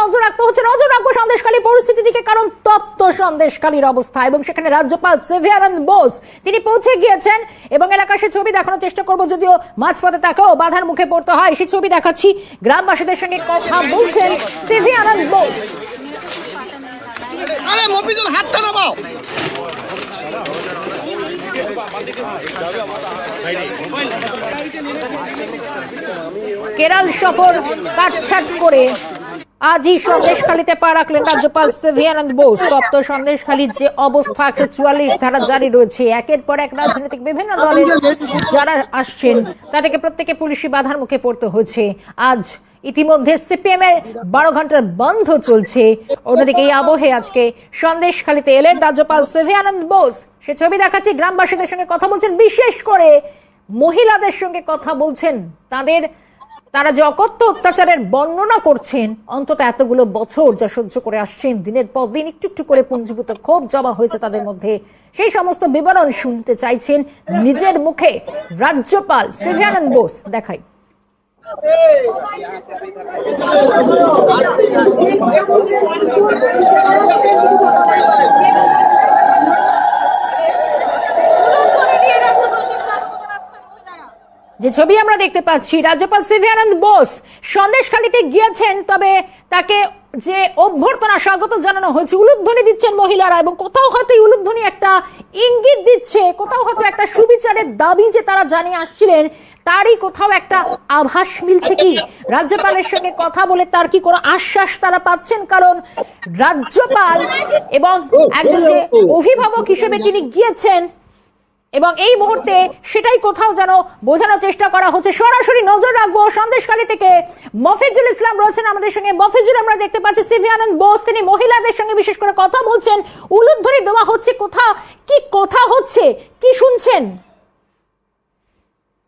নজর রাখতে হচ্ছে। নজর রাখব সন্দেশখালী পরিস্থিতি দিকে কারণ তপ্ত সন্দেশখালীর অবস্থা। এবং সেখানে রাজ্যপাল সেভিয়ানন্দ বোস তিনি পৌঁছে গিয়েছেন এবং এলাকার সে ছবি দেখানোর চেষ্টা করব যদিও মাঝপথে তাকেও বাধার মুখে পড়তে হয়। সেই ছবি দেখাচ্ছি। গ্রামবাসীদের সঙ্গে কথা বলছেন সেভিয়ানন্দ বোস। আরে মফিজুল হাতটা নামাও। কেরল সফর কাটছাট করে আজই সন্দেশখালীতে পা রাখলেন রাজ্যপাল সেভিয়ানন্দ বোস। তপ্ত সন্দেশখালীর যে অবস্থা একশো চুয়াল্লিশ ধারা জারি রয়েছে। একের পর এক রাজনৈতিক বিভিন্ন দলের যারা আসছেন, তাদেরকে প্রত্যেকে পুলিশি বাধার মুখে পড়তে হয়েছে। আজ ইতিমধ্যে সিপিএম এর বারো ঘণ্টার বন্ধ চলছে। অন্যদিকে এই আবহে আজকে সন্দেশখালীতে এলেন রাজ্যপাল সেভিয়ানন্দ বোস। সে ছবি দেখাচ্ছে, গ্রামবাসীদের সঙ্গে কথা বলছেন। বিশেষ করে মহিলাদের সঙ্গে কথা বলছেন তাদের তারা যে অকথ্য অত্যাচারের বর্ণনা করছেন অন্তত এতগুলো বছর যা সহ্য করে আসছেন দিনের পর দিন একটু একটু করে পুঞ্জীভূত ক্ষোভ জমা হয়েছে তাদের মধ্যে সেই সমস্ত বিবরণ শুনতে চাইছেন নিজের মুখে রাজ্যপাল সিভিয়ানন্দ বোস দেখাই যে ছবি আমরা দেখতে পাচ্ছি, রাজ্যপাল সিভিয়ানন্দ বোস সন্দেশখালীতে গিয়েছেন, তবে তাকে যে অভ্যর্থনা স্বাগত জানানো হয়েছে, উলুধ্বনি দিচ্ছেন মহিলারা এবং কোথাও হয়তো উলুধ্বনি একটা ইঙ্গিত দিচ্ছে, কোথাও হয়তো একটা সুবিচারের দাবি যে তারা জানিয়ে আসছিলেন, তারই কোথাও একটা আভাস মিলছে কি? রাজ্যপালের সঙ্গে কথা বলে তার কি কোনো আশ্বাস তারা পাচ্ছেন? কারণ রাজ্যপাল এবং একজন যে অভিভাবক হিসেবে তিনি গিয়েছেন এবং এই মুহূর্তে সেটাই কোথাও যেন বোঝানোর চেষ্টা করা হচ্ছে সরাসরি নজর রাখবো সন্দেশখালী থেকে মফিজুল ইসলাম রয়েছেন আমাদের সঙ্গে মফিজুল আমরা দেখতে পাচ্ছি সিভি আনন্দ বোস তিনি মহিলাদের সঙ্গে বিশেষ করে কথা বলছেন উলুধ্বনি দেওয়া হচ্ছে কোথা কি কথা হচ্ছে কি শুনছেন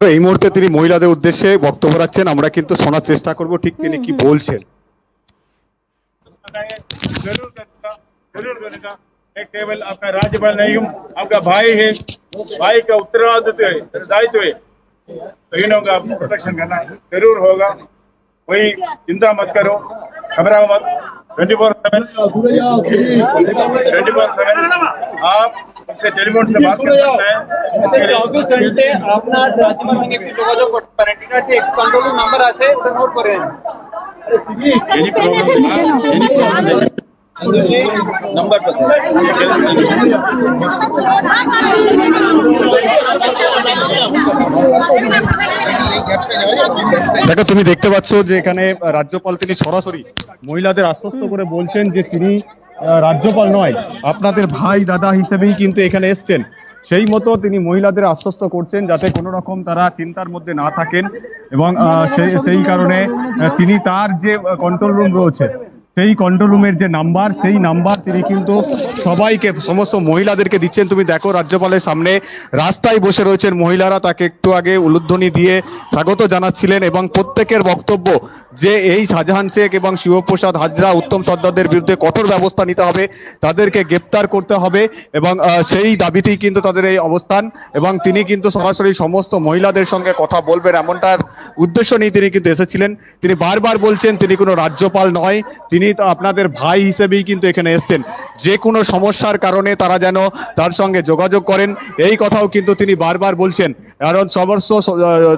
তো এই মুহূর্তে তিনি মহিলাদের উদ্দেশ্যে বক্তব্য রাখছেন আমরা কিন্তু শোনার চেষ্টা করব ঠিক তিনি কি বলছেন जरूर करूंगा जरूर करूंगा मैं केवल आपका राज्यपाल नहीं हूँ आपका भाई है भाई का उत्तरदायित्व है दायित्व है बहनों का प्रोटेक्शन करना जरूर होगा कोई चिंता मत करो घबराओ मत twenty four seven twenty four seven आप उससे टेलीफोन से बात कर सकते हैं उसके लिए চব্বিশ ঘন্টে আপনার রাজ্যপাল সঙ্গে একটু যোগাযোগ করতে পারেন ঠিক আছে কন্ট্রোল নাম্বার আছে তো নোট করে নিন। Any problem any problem number দেখো তুমি দেখতে পাচ্ছ যে এখানে রাজ্যপাল তিনি সরাসরি মহিলাদের আশ্বস্ত করে বলছেন যে তিনি আহ, রাজ্যপাল নয় আপনাদের ভাই দাদা হিসেবেই কিন্তু এখানে এসছেন সেই মতো তিনি মহিলাদের আশ্বস্ত করছেন যাতে কোনো রকম তারা চিন্তার মধ্যে না থাকেন এবং আহ, সেই সেই কারণে আহ, তিনি তার যে কন্ট্রোল রুম রয়েছে সেই কন্ট্রোল রুমের যে নাম্বার সেই নাম্বার তিনি কিন্তু সবাইকে, সমস্ত মহিলাদেরকে দিচ্ছেন। তুমি দেখো রাজ্যপালের সামনে রাস্তায় বসে রয়েছেন মহিলারা। তাকে একটু আগে উলুধ্বনি দিয়ে স্বাগত জানাচ্ছিলেন এবং প্রত্যেকের বক্তব্য যে এই শাহজাহান শেখ এবং শিবপ্রসাদ হাজরা উত্তম সর্দারদের বিরুদ্ধে কঠোর ব্যবস্থা নিতে হবে, তাদেরকে গ্রেপ্তার করতে হবে এবং সেই দাবিতেই কিন্তু তাদের এই অবস্থান এবং তিনি কিন্তু সরাসরি সমস্ত মহিলাদের সঙ্গে কথা বলবেন এমনটার উদ্দেশ্য নিয়ে তিনি কিন্তু এসেছিলেন। তিনি বারবার বলছেন তিনি কোনো রাজ্যপাল নয়, তিনি আপনাদের ভাই হিসেবেই কিন্তু এখানে এসছেন। যে কোনো সমস্যার কারণে তারা যেন তার সঙ্গে যোগাযোগ করেন, এই কথাও কিন্তু তিনি বারবার বলছেন। কারণ সমস্ত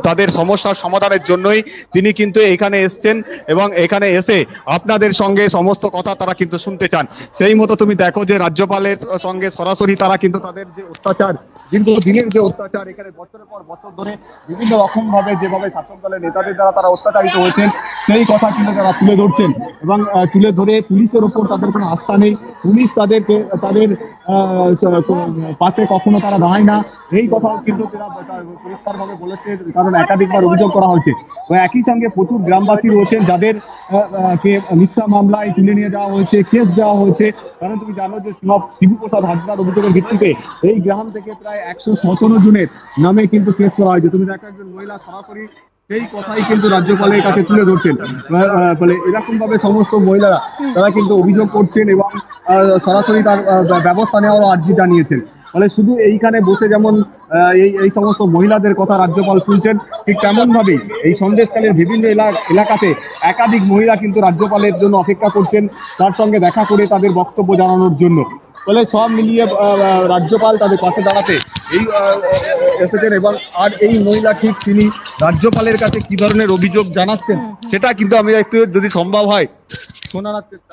তাদের সমস্যার সমাধানের জন্যই তিনি কিন্তু এখানে এসছেন। এবং এখানে এসে আপনাদের সঙ্গে সমস্ত কথা তারা কিন্তু শুনতে চান। সেই মতো তুমি দেখো যে রাজ্যপালের সঙ্গে সরাসরি তারা কিন্তু তাদের যে অত্যাচার দীর্ঘ দিনের যে অত্যাচার, এখানে বছরের পর বছর ধরে বিভিন্ন রকম ভাবে যেভাবে শাসক দলের নেতাদের দ্বারা তারা অত্যাচারিত হয়েছেন, সেই কথা কিন্তু তারা তুলে ধরছেন এবং তুলে ধরে পুলিশের ওপর তাদের কোনো আস্থা নেই। পুলিশ তাদেরকে, তাদের পাশে কখনো তারা দাঁড়ায় না। এই কথাও কিন্তু তারা পরিষ্কার ভাবে বলেছে, কারণ একাধিকবার অভিযোগ করা হয়েছে। তো একই সঙ্গে প্রচুর গ্রামবাসী রয়েছেন যাদের মিথ্যা মামলায় তুলে নিয়ে যাওয়া হয়েছে, কেস দেওয়া হয়েছে। কারণ তুমি জানো যে সব শিবপ্রসাদ হাজরার অভিযোগের ভিত্তিতে এই গ্রাম থেকে প্রায় একশো সতেরো জনের নামে কিন্তু কেস করা হয়েছে। তুমি দেখো একজন মহিলা সরাসরি সেই কথাই কিন্তু রাজ্যপালের কাছে তুলে ধরছেন। ফলে এরকম ভাবে সমস্ত মহিলারা, তারা কিন্তু অভিযোগ করছেন এবং সরাসরি তার ব্যবস্থা নেওয়ারও আর্জি জানিয়েছেন। ফলে শুধু এইখানে বসে যেমন এই এই সমস্ত মহিলাদের কথা রাজ্যপাল শুনছেন ঠিক তেমনভাবেই এই সন্দেশকালের বিভিন্ন এলা- এলাকাতে একাধিক মহিলা কিন্তু রাজ্যপালের জন্য অপেক্ষা করছেন তার সঙ্গে দেখা করে তাদের বক্তব্য জানানোর জন্য। ফলে সব মিলিয়ে রাজ্যপাল তাদের পাশে দাঁড়াতে এই এসেছেন এবং আর এই মহিলা ঠিক তিনি রাজ্যপালের কাছে কি ধরনের অভিযোগ জানাচ্ছেন সেটা কিন্তু আমি একটু যদি সম্ভব হয় শোনানোর চেষ্টা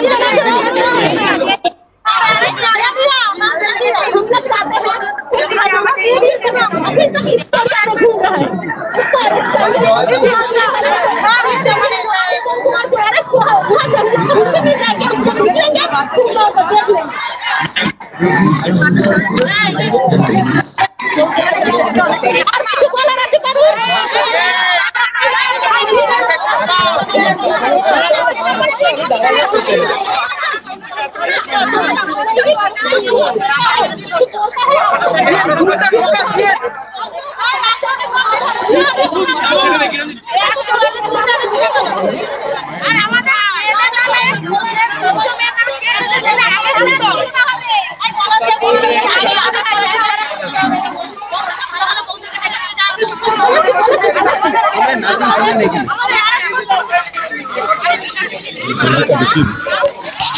আর কিছু বলার আছে আর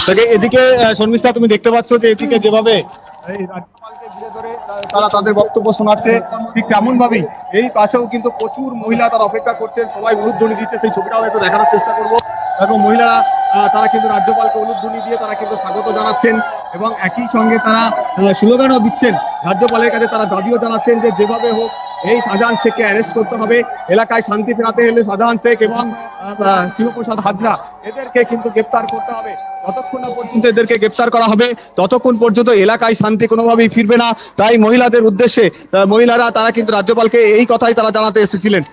তাকে এদিকে শর্মিষ্ঠা, তুমি দেখতে পাচ্ছ যে এদিকে যেভাবে তারা তাদের বক্তব্য শোনাচ্ছে। ঠিক তেমন ভাবেই এই পাশেও কিন্তু প্রচুর মহিলা তারা অপেক্ষা করছেন। সবাই উলুধ্বনি দিচ্ছে, সেই ছবিটাও একটু দেখানোর চেষ্টা করব। এবং মহিলারা তারা কিন্তু রাজ্যপালকে উলুধ্বনি দিয়ে তারা কিন্তু স্বাগত জানাচ্ছেন এবং একই সঙ্গে তারা স্লোগানও দিচ্ছেন। রাজ্যপালের কাছে তারা দাবিও জানাচ্ছেন যে যেভাবে হোক এই শাহজাহান শেখকে অ্যারেস্ট করতে হবে। এলাকায় শান্তি ফেরাতে হলে শাহজাহান শেখ এবং শিবপ্রসাদ হাজরা এদেরকে কিন্তু গ্রেপ্তার করতে হবে। ততক্ষণ পর্যন্ত এদেরকে গ্রেপ্তার করা হবে, ততক্ষণ পর্যন্ত এলাকায় শান্তি কোনোভাবেই ফিরবে না। তাই মহিলাদের উদ্দেশ্যে মহিলারা, তারা কিন্তু রাজ্যপালকে এই কথাই তারা জানাতে এসেছিলেন।